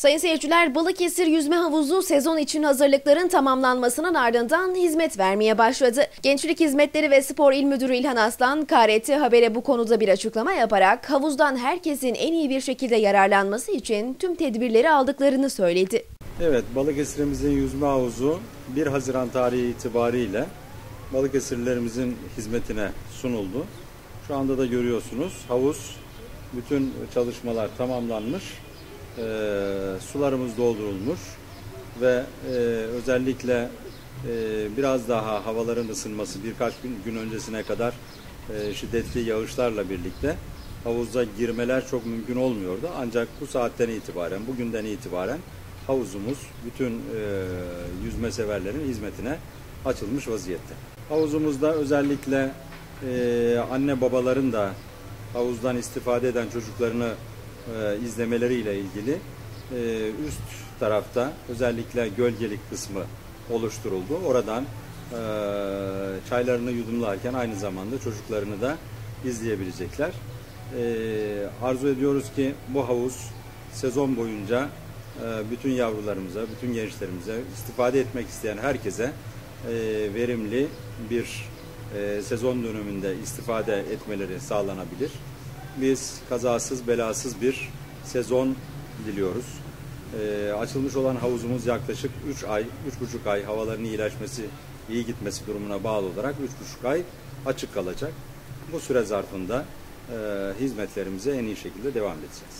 Sayın seyirciler, Balıkesir Yüzme Havuzu sezon için hazırlıkların tamamlanmasının ardından hizmet vermeye başladı. Gençlik Hizmetleri ve Spor İl Müdürü İlhan Aslan, KRT Haber'e bu konuda bir açıklama yaparak havuzdan herkesin en iyi bir şekilde yararlanması için tüm tedbirleri aldıklarını söyledi. Evet, Balıkesir'imizin yüzme havuzu 1 Haziran tarihi itibariyle Balıkesirlerimizin hizmetine sunuldu. Şu anda da görüyorsunuz havuz bütün çalışmalar tamamlanmış. Ee, sularımız doldurulmuş ve e, özellikle e, biraz daha havaların ısınması birkaç gün, gün öncesine kadar e, şiddetli yağışlarla birlikte havuza girmeler çok mümkün olmuyordu. Ancak bu saatten itibaren, bugünden itibaren havuzumuz bütün e, yüzme severlerin hizmetine açılmış vaziyette. Havuzumuzda özellikle e, anne babaların da havuzdan istifade eden çocuklarını e, izlemeleriyle ilgili e, üst tarafta özellikle gölgelik kısmı oluşturuldu. Oradan e, çaylarını yudumlarken aynı zamanda çocuklarını da izleyebilecekler. E, arzu ediyoruz ki bu havuz sezon boyunca bütün yavrularımıza, bütün gençlerimize, istifade etmek isteyen herkese verimli bir sezon döneminde istifade etmeleri sağlanabilir. Biz kazasız belasız bir sezon diliyoruz. E, açılmış olan havuzumuz yaklaşık 3 ay, 3,5 ay havaların iyileşmesi, iyi gitmesi durumuna bağlı olarak 3,5 ay açık kalacak. Bu süre zarfında e, hizmetlerimize en iyi şekilde devam edeceğiz.